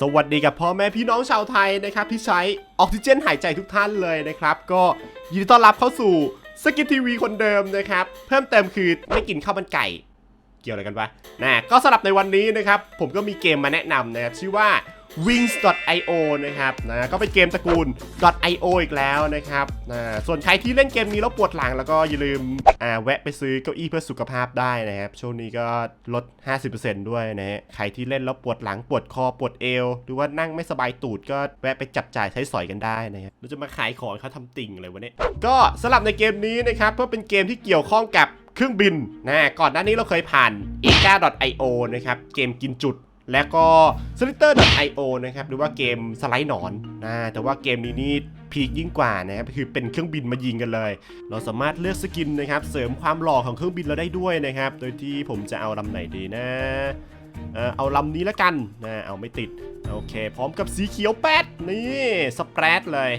สวัสดีกับพ่อแม่พี่น้องชาวไทยนะครับที่ใช้ออกซิเจนหายใจทุกท่านเลยนะครับ ก็ยินดีต้อนรับเข้าสู่สกิททีวีคนเดิมนะครับ เพิ่มเติมคือไม่กินข้าวมันไก่ เกี่ยวอะไรกันวะนะก็สำหรับในวันนี้นะครับ ผมก็มีเกมมาแนะนำนะครับชื่อว่า wings.io นะครับนะก็เป็นเกมตระกูล .io อีกแล้วนะครับนะส่วนใครที่เล่นเกมนี้แล้วปวดหลังแล้วก็อย่าลืมอ่าแวะไปซื้อเก้าอี้เพื่อสุขภาพได้นะครับ ช่วงนี้ก็ลด 50%ด้วยนะฮะใครที่เล่นแล้วปวดหลังปวดคอปวดเอว หรือว่านั่งไม่สบายตูดก็แวะไปจับจ่ายใช้สอยกันได้นะครับเราจะมาขายของเขาทำติ่งเลยวะเนี่ยก็สำหรับในเกมนี้นะครับเพื่อเป็นเกมที่เกี่ยวข้องกับเครื่องบินนะก่อนหน้านี้เราเคยผ่าน e g a io นะครับ เกมกินจุด และก็ s l i t t e r io นะครับหรือว่าเกมสไลด์หนอนนะแต่ว่าเกมนี้นี่พีคยิ่งกว่านะครับคือเป็นเครื่องบินมายิงกันเลย เราสามารถเลือกสกินนะครับเสริมความหล่อของเครื่องบินเราได้ด้วยนะครับ โดยที่ผมจะเอาลำไหนดีนะเอาลำนี้ละกันนะเอาไม่ติด โอเค พร้อมกับสีเขียวแป๊ดนี่สเปรดเลย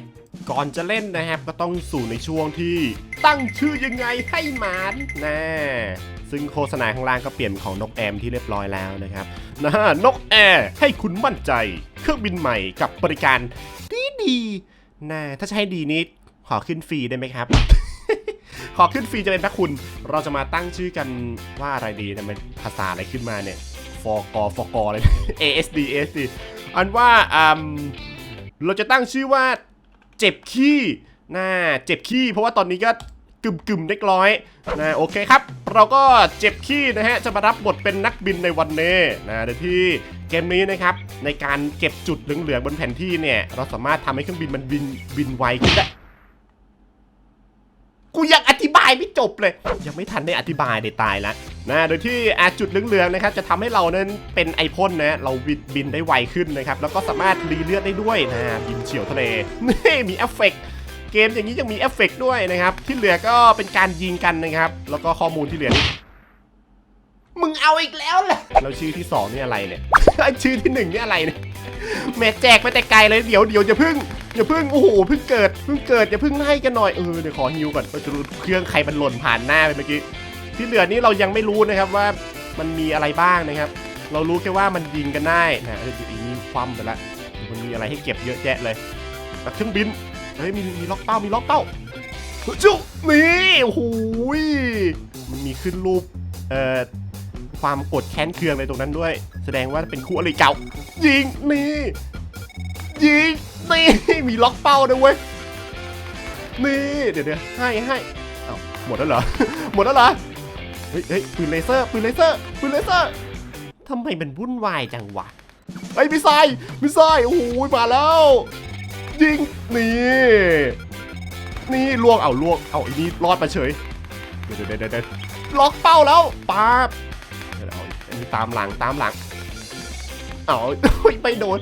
ก่อนจะเล่นนะครับ ก็ต้องสู่ในช่วงที่ตั้งชื่อยังไงให้หมานนะซึ่งโฆษณาข้างล่างก็เปลี่ยนของนกแอมที่เรียบร้อยแล้วนะครับนะฮะนกแอร์ให้คุณมั่นใจ เครื่องบินใหม่กับบริการดีดีๆนะถ้าให้ดีนี้ขอขึ้นฟรีได้ไหมครับ ขอขึ้นฟรีจะเป็นพระคุณ เราจะมาตั้งชื่อกันว่าอะไรดีนะมันภาษาอะไรขึ้นมาเนี่ยฟอกอฟอกอเลย ASD ASD อันว่าอืมเราจะตั้งชื่อว่า เจ็บขี้น่าเจ็บขี้เพราะว่าตอนนี้ก็กึ่มกึ่มๆเล็กร้อยนะโอเคครับ เราก็เจ็บขี้นะฮะจะมารับบทเป็นนักบินในวันนี้นะโดยที่เกมนี้นะครับในการเก็บจุดเหลืองๆบนแผนที่เนี่ย เราสามารถทำให้เครื่องบินมันบินบินไวขึ้นได้ กูยังอธิบายไม่จบเลย ยังไม่ทันได้อธิบายได้ตายแล้วนะโดยที่อาจุดเหลืองๆนะครับจะทำให้เรานั้นเป็นไอพ่นนะเราบินบินได้ไวขึ้นนะครับแล้วก็สามารถรีเลือดได้ด้วยนะบินเฉียวทะเลนี่มีเอฟเฟกต์เกมอย่างนี้ยังมีเอฟเฟกต์ด้วยนะครับที่เหลือก็เป็นการยิงกันนะครับ แล้วก็ข้อมูลที่เหลือนี่มึงเอาอีกแล้วแหละแล้วชื่อที่สองนี่อะไรเนี่ยไอชื่อที่หนึ่งนี่อะไรเนี่ย แม่แจกไปแต่ไกลเลยเดี๋ยวเดี๋ยวอย่าพึ่งอย่าพึ่งโอ้โหเพิ่งเกิดเพิ่งเกิดอย่าพึ่งไล่กันหน่อยเออเดี๋ยวขอฮิวก่อนเออจะรู้เครื่องใครมันหล่นผ่านหน้าไปเมื่อกี้ที่เหลือนี่เรายังไม่รู้นะครับว่ามันมีอะไรบ้างนะครับ เรารู้แค่ว่ามันยิงกันได้นะเอออีนี้คว่ำไปละมันมีอะไรให้เก็บเยอะแยะเลยแต่เครื่องบินเฮ้ยมีมีล็อกเป้ามีล็อกเป้าจุ๊นี่โอ้โหยมันมีขึ้นรูปเอ่อ ความโกดแค้นเคืองอะไรตรงนั้นด้วย แสดงว่าเป็นคู่อริเก่า ยิงนี่ยิงนี่มีล็อกเป้าด้วยเว้ยนี่เดี๋ยวเดี๋ยวให้ให้เอ้าหมดแล้วเหรอหมดแล้วเหรอเฮ้ยเฮ้ยปืนเลเซอร์ปืนเลเซอร์ปืนเลเซอร์ทำไมมันวุ่นวายจังวะไอ้มิสไซมิสไซโอ้โหมาแล้ว ยิงนี่นี่ล่วงเอาล่วงเอาไอ้นี่รอดมาเฉยเดี๋ยวเดี๋ยวเดี๋ยวเดี๋ยวล็อกเป้าแล้วป๊าบ ตามหลังตามหลังเอาโอ้ยไปโดน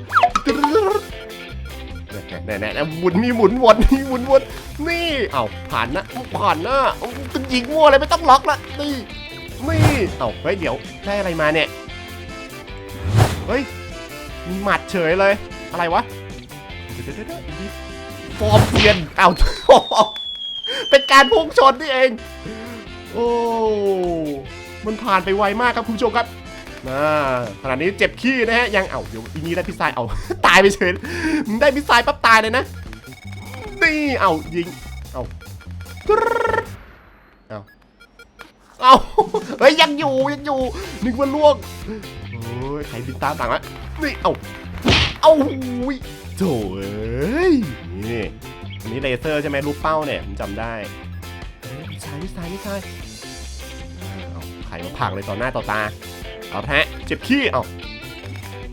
แน่แน่แน่หมุนมีหมุนวนมีหมุนวนนี่เอาผ่านนะผ่านนะเอาจะยิงมั่วเลยไม่ต้องล็อกละนี่นี่เอาเฮ้ยเดี๋ยวได้อะไรมาเนี่ยเฮ้ยมีหมัดเฉยเลย อะไรวะเดี๋ยวเดี๋ยวเดี๋ยวนี่ฟอร์มเซียนเอาเป็นการพุ่งชนนี่เอง โอ้มันผ่านไปไวมากครับคุณผู้ชมครับ นะขณะนี้เจ็บขี้นะฮะ ยังเอาเดี๋ยวอีนี้ได้พิซายเอา ตายไปเฉยได้พิซายปั๊บตายเลยนะนี่เอายิงเอาเอาเอาเฮ้ยยังอยู่ยังอยู่นึกว่าล่วงโอ้ยใครบินตามต่างละนี่เอาเอาหุยโถ่เอ้ยนี่อันนี้เลเซอร์ใช่ไหมรูปเป้าเนี่ยผมจำได้เฮ้ยไม่ใช่ไม่ใช่ไม่ใช่เอาใครมาพังเลยต่อหน้าต่อตา เอาแทะเจ็บขี้เอา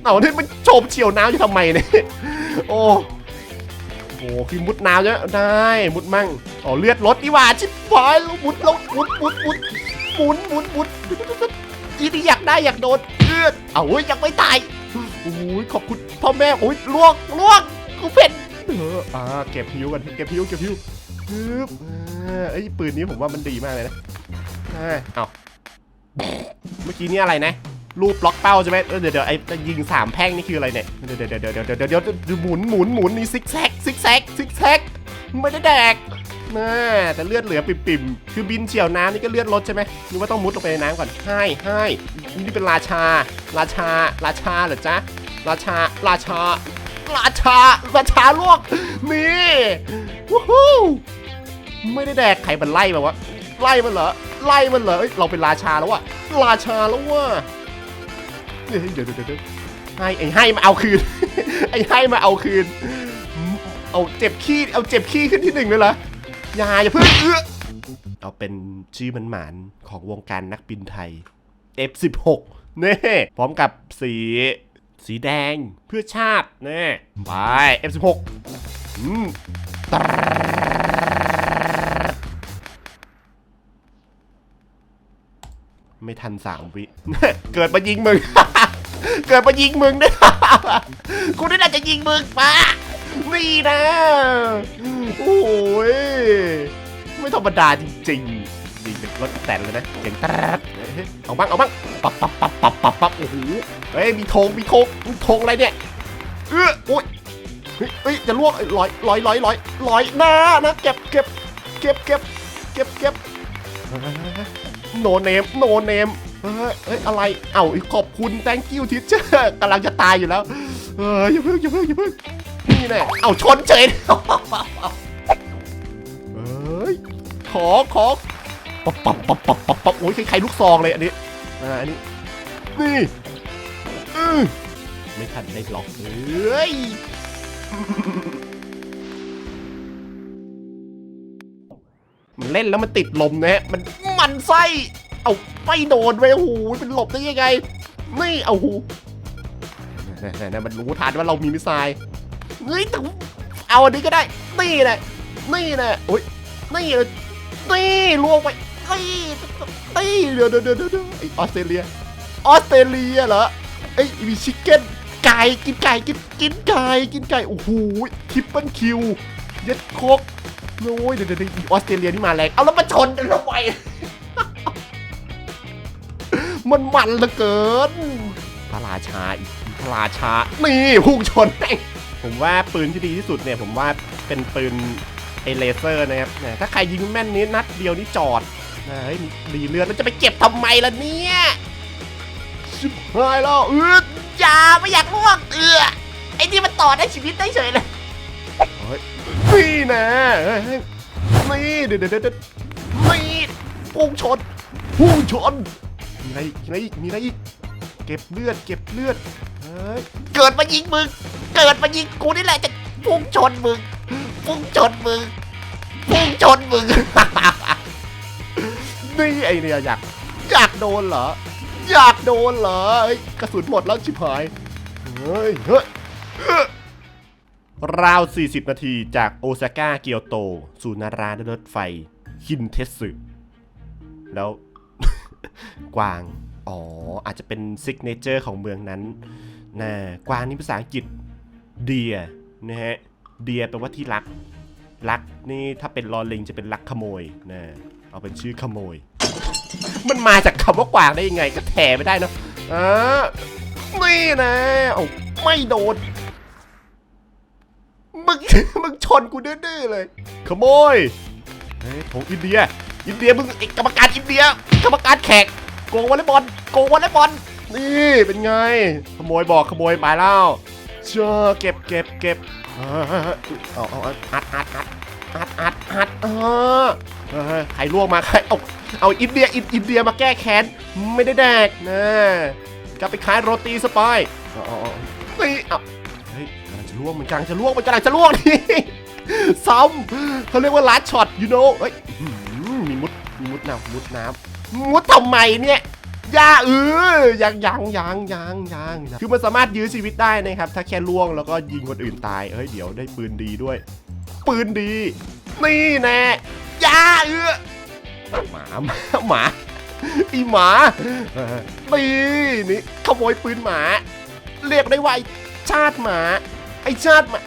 เอาเนี่ยมันโฉบเฉียวน้ำอยู่ทำไมเนี่ยโอ้โหคือมุดน้ำเยอะได้มุดมั่งอ๋อเลือดลดดีหว่าชิบหายแล้วมุดแล้วมุดมุดมุดหมุนหมุนหมุนอีนี่อยากได้อยากโดนเลือดเอาเว้ยยังไม่ตายโอ้ยขอบคุณพ่อแม่โอ้ยล่วงล่วงกูเป็นเอออ่าเก็บพิวกันเก็บพิวเก็บพิวปึ๊บอ่าไอ้ยปืนนี้ผมว่ามันดีมากเลยนะอ่าเอา เมื่อกี้นี่อะไรนะ รูปล็อกเป้าใช่ไหมเดี๋ยวเดี๋ยวไอ้ยิงสามแพ่งนี่คืออะไรเนี่ย เดี๋ยวเดี๋ยวเดี๋ยวเดี๋ยวเดี๋ยวเดี๋ยวหมุนหมุนหมุนนี่ซิกแซกซิกแซกซิกแซกไม่ได้แดกน่แต่เลือดเหลือปิ่มปิมคือบินเฉี่ยวน้ำนี่ก็เลือดลดใช่ไหมนึกว่าต้องมุดลงไปในน้ำก่อนให้ให้นี่เป็นราชา ราชา ราชาเหรอจ๊ะ ราชา ราชา ราชา ราชาลวกนี่วู้ฮู้ไม่ได้แดกใครมันไล่แบบว่า ไล่มันเหรอไล่มันเหรอเอ้ยเราเป็นราชาแล้ววะราชาแล้ววะเดี๋ยวเดี๋ยวเดี๋ยวให้ไอ้ให้มาเอาคืน ไอ้ให้มาเอาคืน เอาเจ็บขี้เอาเจ็บขี้ขึ้นที่หนึ่งเลยเหรอยาอย่าเพิ่งเออเอาเป็นชื่อมันหมานของวงการนักบินไทย F16 เน่พร้อมกับสีสีแดงเพื่อชาติเน่ไป F16 อืม ไม่ทันสามวิ เกิดมายิงมึง เกิดมายิงมึงด้วยกูนี่น่าจะยิงมึงปะนี่นะ โอ้ย ไม่ธรรมดาจริงๆยิงเป็นรถแต่นเลยนะเสียงแตรดเอาบ้างเอาบ้างปับปับปับปับปับปับโอ้โหเฮ้ย มีธงมีธงมีธงอะไรเนี่ย เออโอ้ยเฮ้ย จะล่วงลอยลอยลอยลอยลอยหน้านะเก็บเก็บเก็บเก็บเก็บเก็บ โนเนมโนเนมเฮ้ยอะไร เอ้าขอบคุณ thank you teacher กำลังจะตายอยู่แล้วเอออย่าเพิ่งอย่าเพิ่งอย่าเพิ่งนี่แน่เอ้าชนเฉยเอ้ยขอขอปับปับปับปับปับปับโอ้ยใครลูกซองเลยอันนี้อ่าอันนี้นี่อไม่ทันได้ล็อกเอ้ยมันเล่นแล้วมันติดลมนะฮะมัน มันไส้เอาไม่โดนไว้โอ้โหเป็นหลบได้ยังไงนี่เอาหูนั่นๆๆมันรู้ทันว่าเรามีมิสไซล์เฮ้ยแต่เอาอันนี้ก็ได้ นี่แหละนี่แหละโอ้ยนี่เลยนี่ลวงไปนี่นี่เดี๋ยวเดี๋ยวเดี๋ยวเดี๋ยวไอออสเตรเลียออสเตรเลียเหรอไอยมีชิคเก้นไก่กินไก่กินกินไก่กินไก่โอ้โหทิปเปิลคิวเย็ดโคกโอ้ยเดี๋ยวเดี๋ยวอออสเตรเลียนี่มาแรงเอาแล้วมาชนกันทำไม มันมันเหลือเกินพระราชาอีกพระราชา นี่พุ่งชนแม่งผมว่าปืนที่ดีที่สุดเนี่ยผมว่าเป็นปืนไอเลเซอร์นะครับแหมถ้าใครยิงแม่นนี้นัดเดียวนี่จอดนะเฮ้ยมีรีเลือดแล้วจะไปเก็บทำไมล่ะเนี่ยชิบหายแล้วอืดอย่าไม่อยากล่วงเอือไอ้นี่มันต่อได้ชีวิตได้เฉยเลยเฮ้ยนี่นะเฮ้ยเฮ้ยนี่เดี๋ยวเดี๋ยวเดี๋ยวนี่พุ่งชนพุ่งชน มีอะไรอีกมีอะไรอีกมีอะไรอีก เก็บเลือด เก็บเลือด เฮ้ย เกิดมายิงมึง เกิดมายิงกูนี่แหละจะพุ่งชนมึง พุ่งชนมึง พุ่งชนมึง นี่ไอเนี่ยอยาก อยากโดนเหรอ อยากโดนเหรอเอ้ยกระสุนหมดแล้วชิบหาย เฮ้ย เฮ้ยเอ้อราว 40 นาทีจากโอซาก้าเกียวโต สู่นาราด้วยรถไฟ คินเทสึแล้ว กวาง อ๋อ อาจจะเป็นซิกเนเจอร์ของเมืองนั้นนะกวางนี่ภาษาอังกฤษเดียนะฮะเดียแปลว่าที่รัก รักนี่ถ้าเป็นลอลิงจะเป็นรักขโมยนะเอาเป็นชื่อขโมย มันมาจากคำว่ากวางได้ยังไงก็แถไม่ได้เนอะอ่านี่นะเอาไม่โดนมึงมึงชนกูดื้อๆเลย ขโมยเฮ้ยของอินเดีย อินเดียมึงไอ้กรรมการอินเดียกรรมการแขกโกงวอลเลย์บอลโกงวอลเลย์บอลนี่เป็นไง ขโมยบอกขโมยไปแล้วเชื่อเก็บเก็บเก็บเอาเอาอัดอัดอัดอัดอัดอัดเออใครล่วงมาใครเอาเอาอินเดียอินอินเดียมาแก้แค้นไม่ได้แดกนะกลับไปขายโรตีสปายเออนี่เอาเฮ้ยกำลังจะล่วงมันกำลังจะล่วงมันกำลังจะล่วงนี่ซ้ำเขาเรียกว่าลัดช็อต you know เฮ้ย มุดน้ำมุดน้ำมุดทำไมเนี่ยอย่าเออยังยังยังยังยังคือมันสามารถยื้อชีวิตได้นะครับ ถ้าแค่ล่วงแล้วก็ยิงคนอื่นตายเฮ้ยเดี๋ยวได้ปืนดีด้วย ปืนดี นี่แน่อย่าเออหมาหมาหมาอีหมาเออนี่นี่ขโมยปืนหมา เรียกได้ว่าไอชาติหมา ไอชาติหมา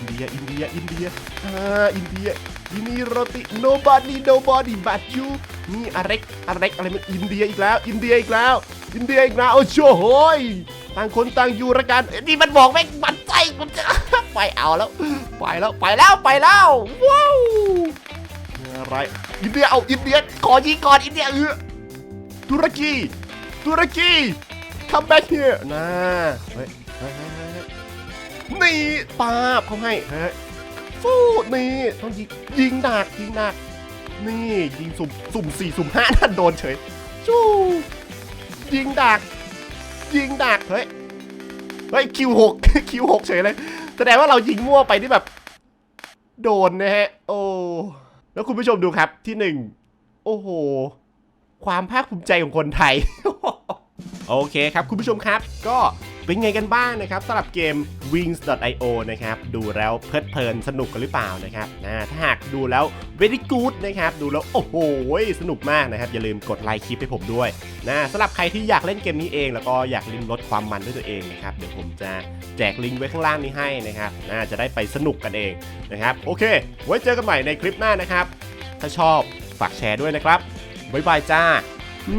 อินเดียอินเดียอินเดียอ่าอินเดีย ที่นี่โรติ nobody nobody but you นี่อะไรกอะไรกอะไรมันอินเดียอีกแล้ว อินเดียอีกแล้ว อินเดียอีกแล้วโอ้โชโหยต่างคนต่างอยู่ละกันนี่มันบอกแม่งมันใจกูจะไปเอาแล้ว ไปแล้วไปแล้วไปแล้วว้าวอะไรอินเดียเอาอินเดียขอยิงก่อนอินเดียเออตุรกีตุรกี come back here นะเฮ้ยเฮ้ยเฮ้ยเฮ้ยนี่ปาบเขาให้ฮะ ฟูนี่ต้องยิงยิงดักยิงดัก นี่ยิงสุ่มสุ่มสี่สุ่มห้านั่นโดนเฉยชู้ยิงดัก ยิงดักเฮ้ยเฮ้ยคิวหกคิวหกเฉยเลยแสดงว่าเรายิงมั่วไปที่แบบ โดนนะฮะ โอ้แล้วคุณผู้ชมดูครับที่หนึ่งโอ้โห ความภาคภูมิใจของคนไทย โอเคครับ คุณผู้ชมครับ ก็เป็นไงกันบ้างนะครับสำหรับเกม wings.io นะครับ ดูแล้วเพลิดเพลินสนุกกันหรือเปล่านะครับนะถ้าหากดูแล้ว very good นะครับ ดูแล้ว โอ้โห สนุกมากนะครับ อย่าลืมกดไลค์คลิปให้ผมด้วยนะสำหรับใครที่อยากเล่นเกมนี้เอง แล้วก็อยากลิ้มรสความมันด้วยตัวเองนะครับ เดี๋ยวผมจะแจกลิงก์ไว้ข้างล่างนี้ให้นะครับน่าจะได้ไปสนุกกันเองนะครับ โอเค ไว้เจอกันใหม่ในคลิปหน้านะครับ ถ้าชอบฝากแชร์ด้วยนะครับบ๊ายบายจ้าอื